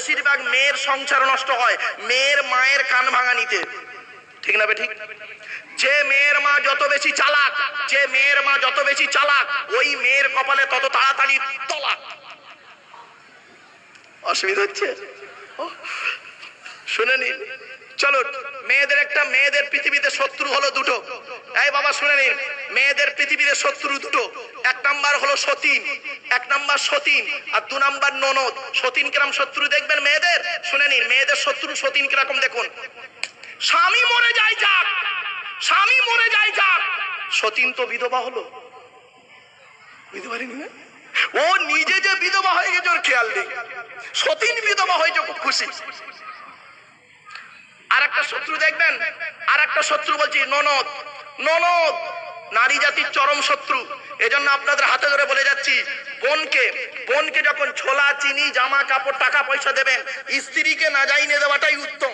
বেশিরভাগ মেয়ের সংসার নষ্ট হয়, মেয়ের মায়ের কান ভাঙা নিতে। ঠিক না ঠিক? যে মেয়ের মা যত বেশি চালাক, যে মেয়ের মা যত বেশি চালাক, ওই মেয়ের কপালে তত তাড়াতাড়ি তলাক। অসুবিধা হচ্ছে? শুনে নিন। চলো মেয়েদের একটা, মেয়েদের পৃথিবীতে শত্রু হলো দুটো। এই বাবা, শুনে নিন, মেয়েদের পৃথিবীতে শত্রু দুটো। এক নাম্বার হলো সতীন, এক নাম্বার সতীন, আর দু নাম্বার ননদ। সতীন কিরম শত্রু দেখবেন মেয়েদের? শুনে নিন, মেয়েদের শত্রু সতীন কীরকম দেখুন। স্বামী মরে যায় যাক, স্বামী মরে যায় যাক। সতীন তো বিধবা হলো। বিধবা না? ও নিজে যে বিধবা হয়ে গেছে, ওর খেয়াল নেই। সতীন বিধবা হয়েছে, খুব খুশি। আর একটা শত্রু দেখবেন? আর একটা শত্রু বলছি, ননদ। ননদ, নারী জাতির চরম শত্রু। এজন্য আপনাদের হাতে ধরে বলে যাচ্ছি, বোনকে বোনকে যখন ছোলা, চিনি, জামা, কাপড়, টাকা, পয়সা দেবেন, স্ত্রীকে না যাইনে দেওয়াটাই উত্তম।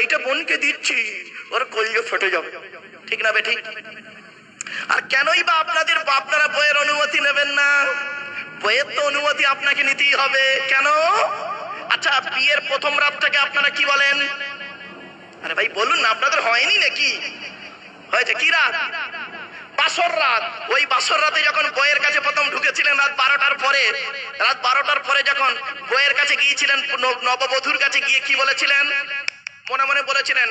এইটা বোনকে দিচ্ছি, ওর কলজে ফেটে যাবে। ঠিক না বেঠিক আর কেনই বা আপনাদের আপনারা বইয়ের অনুমতি নেবেন না? বইয়ের তো অনুমতি আপনাকে নিতেই হবে। কেন? আচ্ছা বিয়ের প্রথম রাতটাকে আপনারা কি বলেন? আরে ভাই, বলুন না, আপনাদের হয়নি নাকি? হয়েছে কি রাত? বাসর রাত। ওই বাসর রাতে যখন বইয়ের কাছে প্রথম ঢুকেছিলেন রাত বারোটার পরে, রাত বারোটার পরে যখন বইয়ের কাছে গিয়েছিলেন নববধূর কাছে গিয়ে কি বলেছিলেন? মনে মনে বলেছিলেন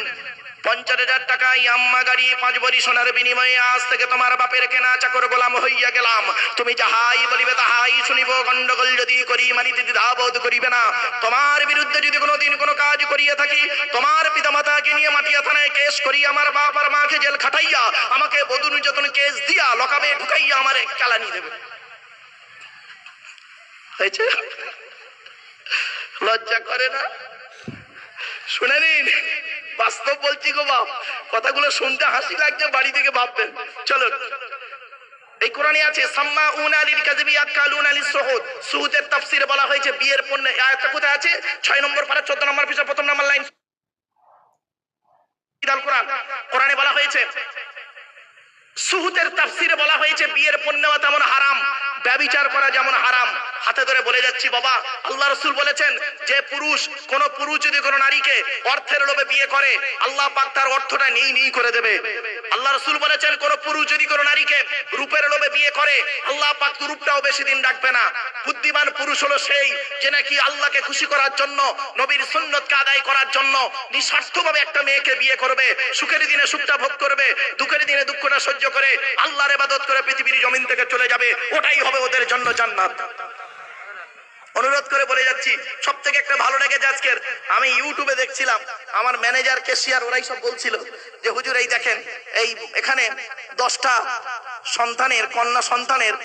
পঞ্চাশ হাজার টাকা ইয়াম্মা গাড়ি পাঁচ বড়ি সোনার বিনিময়ে আজ থেকে তোমার বাপের কেনা চাকর গোলাম হইয়া গেলাম। তুমি যাহাই বলিবে তাহাই শুনিব গন্ডগোল যদি করি মানিতে দ্বিধাবোধ করিবে না। তোমার বিরুদ্ধে যদি কোনোদিন কোনো কাজ করিয়া থাকি, তোমার পিতামাতাকে নিয়ে মাটিয়া থানায় কেস করি, আমার বাপ আর মাকে জেল খাটাইয়া, আমাকে বধূ নির্যাতন কেস দিয়া লকাবে ঢুকাইয়া আমার চালানি দেবে। হয়েছে? লজ্জা করে না? শুনে নিন। বাস্তব বলছি গো বাপ। কথাগুলো শুনতে হাসি লাগছে, বাড়ি থেকে ভাববেন। চলো। এই কোরআনে আছে, সাম্মা আকালুন সুহুদের তাফসিরে বলা হয়েছে, বিয়ের পণ্য আয়াতটা কোথায় আছে? 6 নম্বর পারা 14 নম্বর পৃষ্ঠা প্রথম নম্বর লাইন। কোরআন। কোরআনে বলা হয়েছে, সুহুদের তাফসিরে বলা হয়েছে, বিয়ের পণ্য তেমন হারাম। ব্যবিচার করা যেমন হারাম। হাতে ধরে বলে যাচ্ছি, বাবা, আল্লাহ রসুল বলেছেন, যে পুরুষ, কোন পুরুষ যদি কোনো নারীকে অর্থের লোভে বিয়ে করে, আল্লাহ পাক তার অর্থটা নেই নেই করে দেবে। আল্লাহ রসুল বলেছেন, কোন পুরুষ যদি কোনো নারীকে রূপের লোভে বিয়ে করে, আল্লাহ পাক রূপটাও বেশি দিন রাখবে না। বুদ্ধিমান পুরুষ হলো সেই, যে নাকি আল্লাহকে খুশি করার জন্য, নবীর সুন্নতকে আদায় করার জন্য নিঃস্বার্থভাবে একটা মেয়েকে বিয়ে করবে, সুখের দিনে সুখটা ভোগ করবে, দুঃখের দিনে দুঃখটা সহ্য করে, আল্লাহর ইবাদত করে পৃথিবীর জমিন থেকে চলে যাবে, ওটাই হবে ওদের জন্য জান্নাত। অনুরোধ করে বলে যাচ্ছি সব থেকে একটা ভালো লেগেছে আজকের, আমি ইউটিউবে দেখছিলাম, আমার ম্যানেজার কেশিয়ার ওরাই সব বলছিল যে, হুজুর, এই দেখেন, এই এখানে দশটা সন্তানের, কন্যা সন্তানের